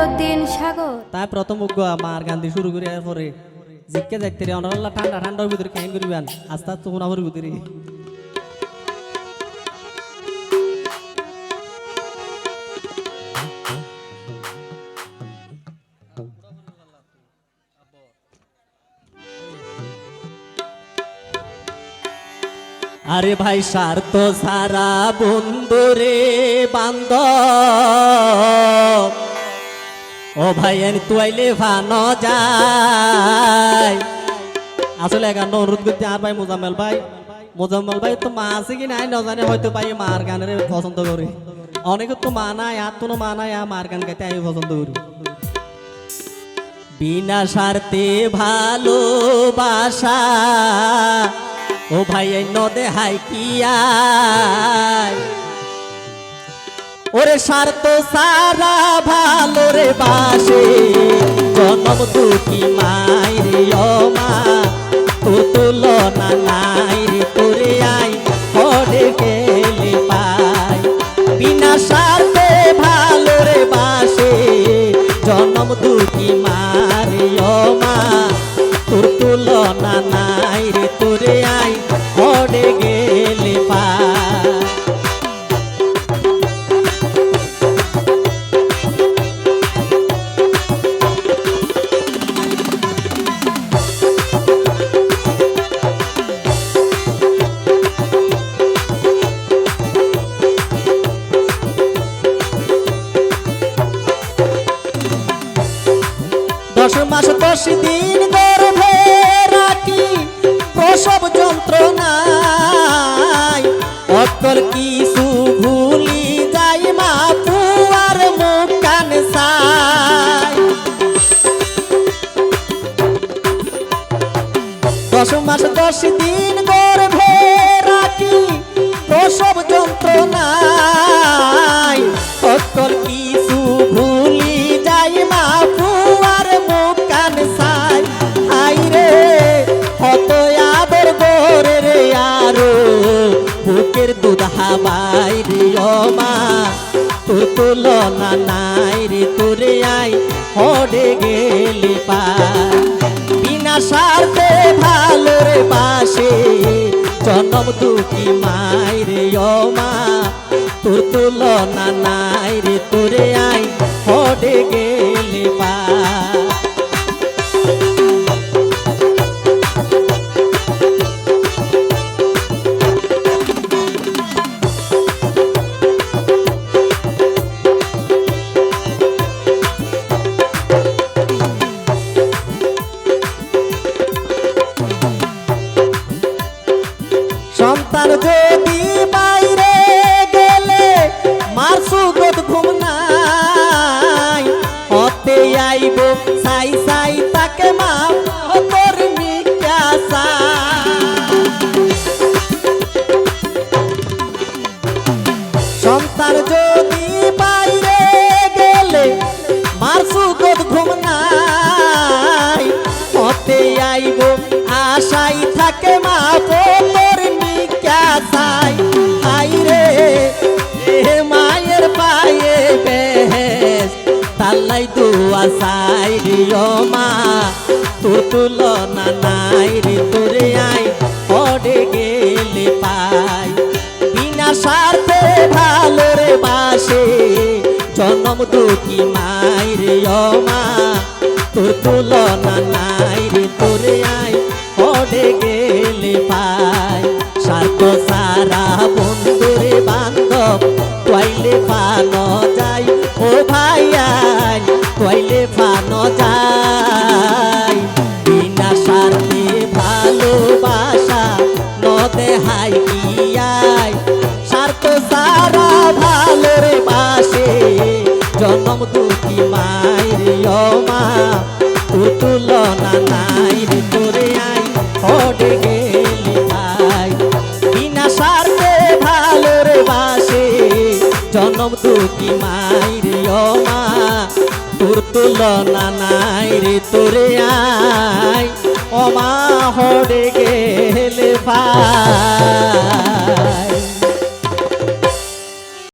মইনুদ্দিন সাগর। তাই প্রথম উগ্র আমার গান্ধী শুরু করি পরে। জিজ্ঞে দেখতে রে ঠান্ডা, ঠান্ডার ভিতরে খাইন করিবেন। আস্তে আস্তে ভিতরে আরে ভাই, স্বার্থ সারা বন্ধুরে বান্ধব। ও ভাই, এন তুয়াইলে ভানো যায়। আসলে একান্ন অনুরোধ করতে আর ভাই মোজাম্মেল ভাই। মোজাম্মেল ভাই তো মা আছে কি নাই না জানে হয়তো ভাই মার গানের পছন্দ করে। অনেকে তো মা নাই, আর তো মা নাই, আর মার গান গাইতে আমি পছন্দ করি। বিনা স্বার্থে ভালোবাসা। ও ভাই, এই নদে হাই কিয়ায় ওরে স্বার্থ সারা ভালো রে বাসে। জনম দুঃখী মাই রে মা তো তুলনা নাই রে তোরে আই, পড়ে গেলে পাই। বিনা স্বার্থে ভালো রে বাসে, জনম দুঃখী দশ দিন হাবাই রে মা তোর তুলনা নাই রে তোরে আই হডে গেলে পাই বিনা স্বার্থে ভালো রে বাসে, জনম দুঃখী মাই রে মা তোর তুলনা নাই রে তোরে আই হডে গেলে তাল্লাই দুয়া সাই রিও মা। তো তুলনা নাই রে তোরে আই, পড়ে গেলে পাই। বিনা স্বার্থে ভালো রে বাসে, জনম দুঃখী মাই রে মা। তোর তুলনা নাই রে তোরে আই, পড়ে গেলে পাই। স্বার্থ সারা বন্ধুরে জনম দুঃখী মায়ের মা তু তুলনা নাই তোরে আই হডে গেলি ভাই বিনা স্বার্থে ভালো রে বাসে, জনম দুঃখী মায়ের মা তোর তুলনা নাই রে তোরে আই। অমা হডে গেলে ভাই।